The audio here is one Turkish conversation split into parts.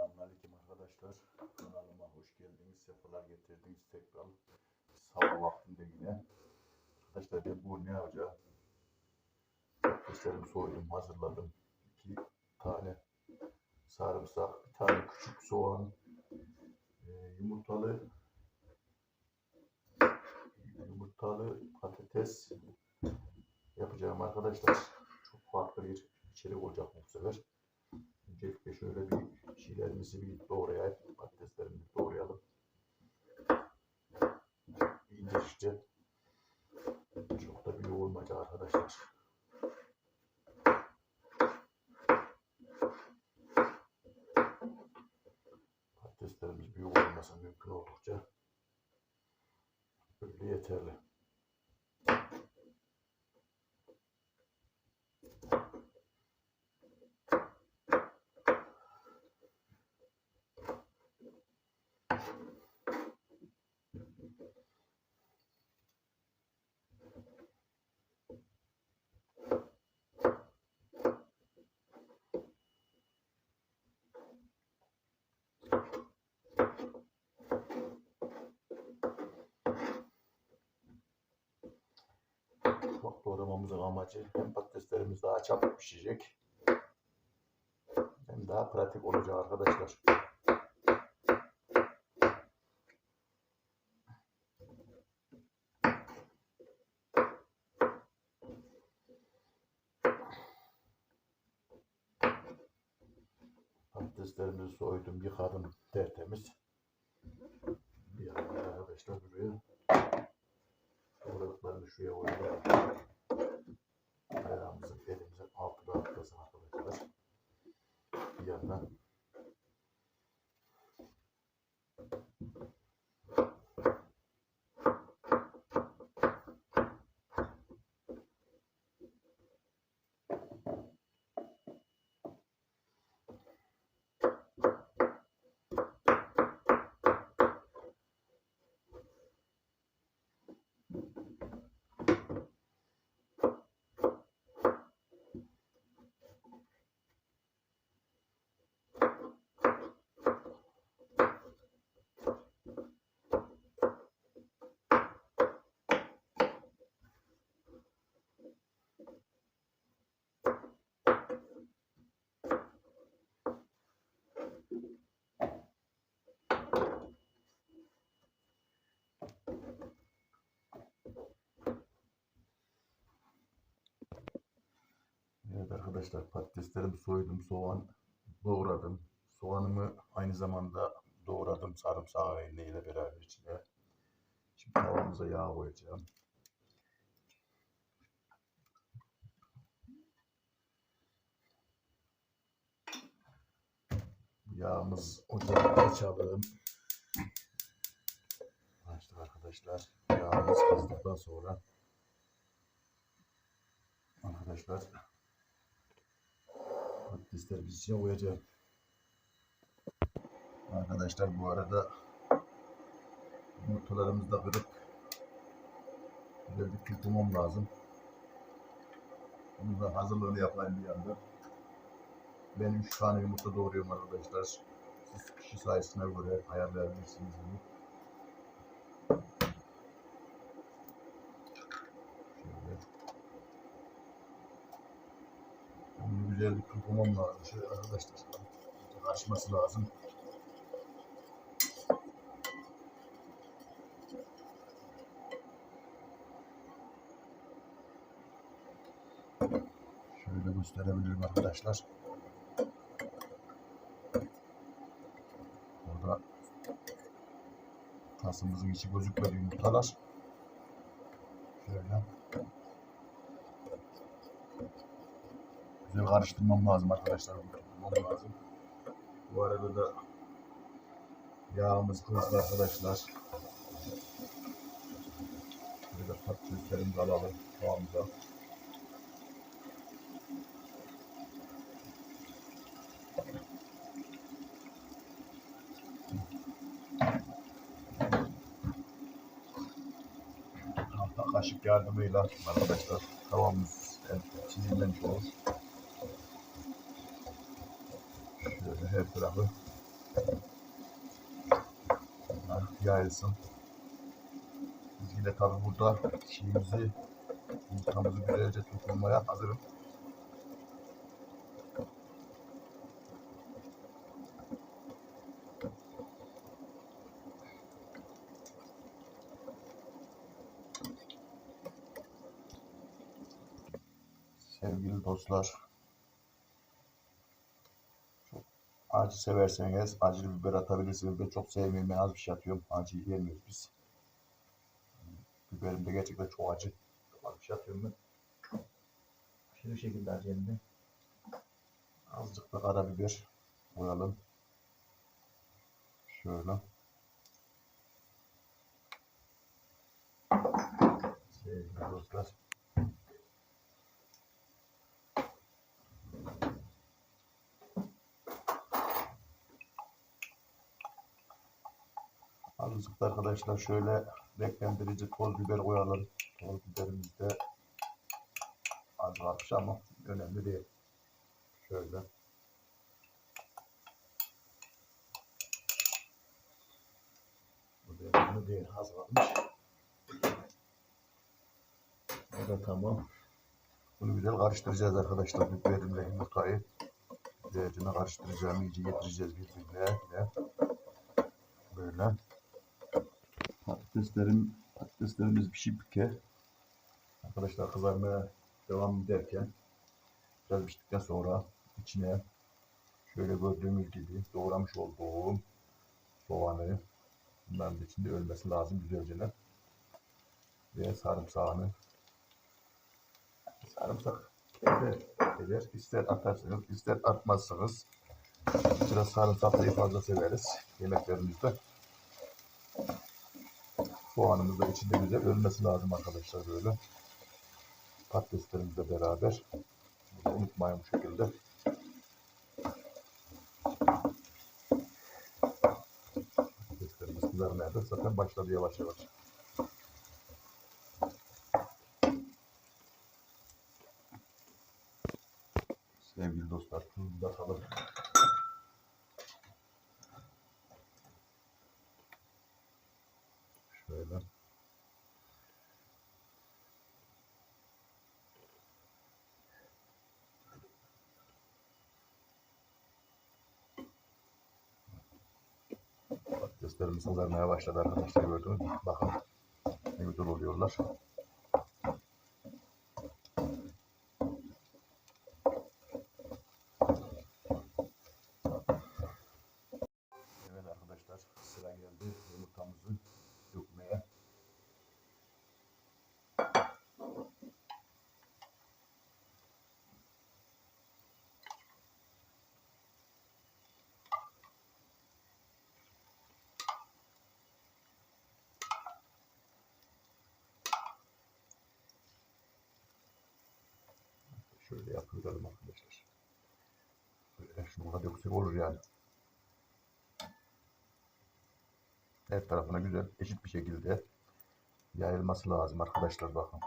Selamünaleyküm arkadaşlar. Kanalıma hoş geldiniz. Sefalar getirdiniz tekrar. Sabah vaktinde yine. Arkadaşlar ben bu ne yapacağım? Patateslerimi soydum, hazırladım. İki tane sarımsak, bir tane küçük soğan, e, yumurtalı yumurtalı patates yapacağım arkadaşlar. Çok farklı bir içerik olacak bu sefer. Öncelikle şöyle bir şeylerimizi bir doğrayalım. Patateslerimizi doğrayalım. İnce işte. Çok da büyük olmayacak arkadaşlar. Patateslerimiz büyük olmasa mümkün oldukça böyle yeterli. Bak doğramamızın amacı hem patateslerimiz daha çabuk pişecek hem daha pratik olacak arkadaşlar. Patateslerimizi soydum, yıkadım tertemiz. Bir arkadaşlar buraya Doğradıklarını şuraya koyalım. Ayağımızın elimizin altına atlasın arkadaşlar. Bir yandan Evet arkadaşlar patateslerimi soydum, soğan doğradım. Soğanımı aynı zamanda doğradım sarımsağı ile beraber içine. Şimdi tavamıza yağ koyacağım. Yağımız ocağı açalım. Açtık arkadaşlar. Yağımız kızdıktan sonra arkadaşlar patatesler biz içine koyacağım. Arkadaşlar bu arada yumurtalarımızı da kırıp güzel bir kırpmam lazım. Bunu da hazırlığını yapayım bir yandan. Ben 3 tane yumurta doğruyorum arkadaşlar. Siz kişi sayısına göre ayarlayabilirsiniz bunu. Şöyle. Bunu güzel bir lazım. Şöyle arkadaşlar. Açması lazım. Şöyle gösterebilirim arkadaşlar. Burada tasımızın içi gözükmedi yumurtalar. Şöyle. Güzel karıştırmam lazım arkadaşlar. Karıştırmam lazım. Bu arada da yağımız kızdı arkadaşlar. Burada patateslerimizi alalım. Tavamıza. Tahta kaşık yardımıyla arkadaşlar tavamız çizilmemiş olur. Şöyle her tarafı Bunlar yayılsın. Biz yine tabi burada şeyimizi yumurtamızı güzelce tutulmaya hazırım. Sevgili dostlar, çok acı severseniz acılı biber atabilirsiniz. Ben çok sevmiyorum. Ben az bir şey atıyorum. Acı yiyemiyoruz biz. Biberim de gerçekten çok acı. Az bir şey atıyorum ben. Şu şekilde acemde. Azıcık da karabiber koyalım. Şöyle. Sevgili dostlar. Da arkadaşlar şöyle renklendirici toz biber koyalım. Toz biberimiz de az varmış ama önemli değil. Şöyle. Bu da önemli değil. Az varmış. O da tamam. Bunu güzel karıştıracağız arkadaşlar. Biberimle yumurtayı. Güzelce karıştıracağım. iyice getireceğiz birbirine. Böyle. Patateslerim, patateslerimiz pişipke. Arkadaşlar kızarmaya devam ederken biraz piştikten sonra içine şöyle gördüğümüz gibi doğramış olduğum soğanı bunların da içinde ölmesi lazım güzelce ve sarımsağını sarımsak eder, eder. ister atarsınız ister atmazsınız biraz sarımsaklıyı fazla severiz yemeklerimizde soğanımız da içinde güzel ölmesi lazım arkadaşlar böyle. Patateslerimizle beraber. Bunu unutmayın bu şekilde. Patateslerimiz kızarmaya da zaten başladı yavaş yavaş. Sevgili dostlar tuzunu da atalım şöyle Patateslerimiz kızarmaya başladı arkadaşlar gördünüz mü? Bakın ne güzel oluyorlar. Evet arkadaşlar sıra geldi yumurtamızı dökmeye. Şöyle yapıyorum arkadaşlar. Böyle şunu da döksek olur yani. Her tarafına güzel eşit bir şekilde yayılması lazım arkadaşlar bakın.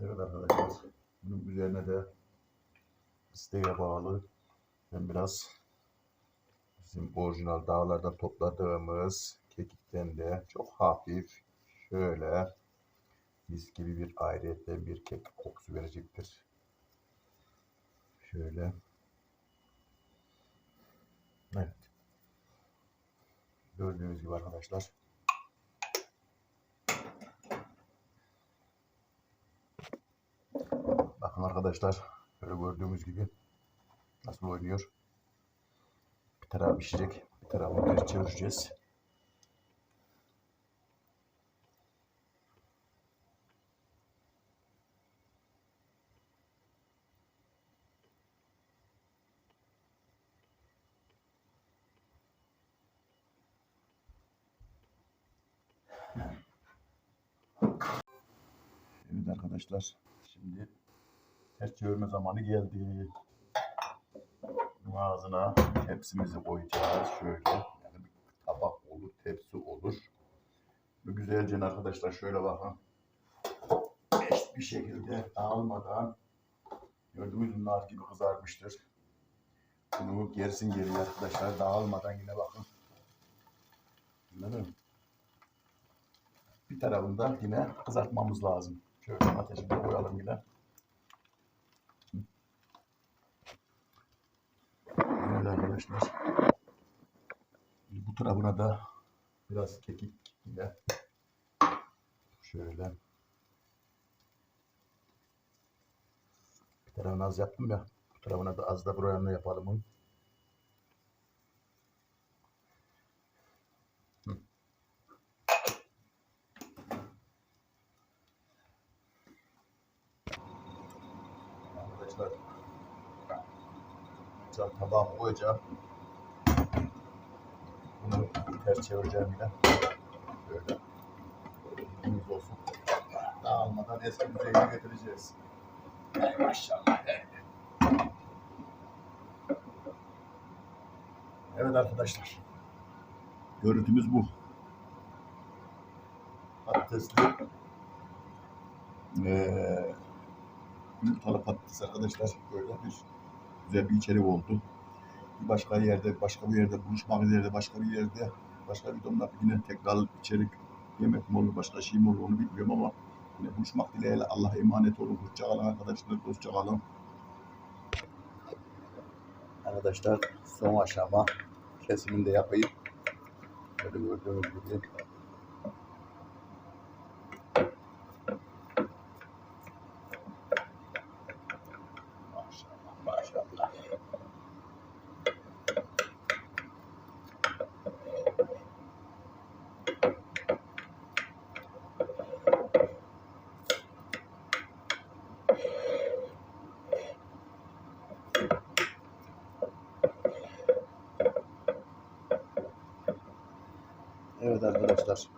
Evet arkadaşlar bunun üzerine de isteğe bağlı ben biraz bizim orijinal dağlardan topladığımız kekikten de çok hafif şöyle mis gibi bir ayrıyetten bir kek kokusu verecektir. Şöyle. Evet. Gördüğünüz gibi arkadaşlar. Bakın arkadaşlar. Böyle gördüğümüz gibi nasıl oynuyor. Bir taraf pişecek. Bir tarafını ters çevireceğiz. Evet arkadaşlar. Şimdi Ters çevirme zamanı geldi. Ağzına tepsimizi koyacağız. Şöyle yani bir tabak olur, tepsi olur. Bu güzelce arkadaşlar şöyle bakın. Eşit bir şekilde dağılmadan gördüğünüz nar gibi kızarmıştır. Bunu gerisin geriye arkadaşlar dağılmadan yine bakın. Anladın mı? Bir tarafında yine kızartmamız lazım. Şöyle ateşini koyalım yine. Arkadaşlar. Bu tarafına da biraz kekik yine. Şöyle. Bir tarafını az yaptım ya. Bu tarafına da az da buraya yapalım. Hı. Arkadaşlar Güzel tabağıma koyacağım. Bunu ters çevireceğim yine. Böyle. Bilginiz olsun. Dağılmadan eski düzeyine getireceğiz. Hey maşallah. hey. Evet arkadaşlar. Görüntümüz bu. Patatesli. Ee, yumurtalı patates arkadaşlar. Böyle bir güzel bir içerik oldu. Bir başka yerde, başka bir yerde buluşmak üzere, başka bir yerde, başka bir donla yine tekrar içerik yemek mi olur, başka şey mi olur onu bilmiyorum ama yine buluşmak dileğiyle Allah'a emanet olun. Hoşça kalın arkadaşlar, hoşça kalın. Arkadaşlar son aşama kesimini de yapayım. Böyle gördüğünüz gibi. Evet arkadaşlar.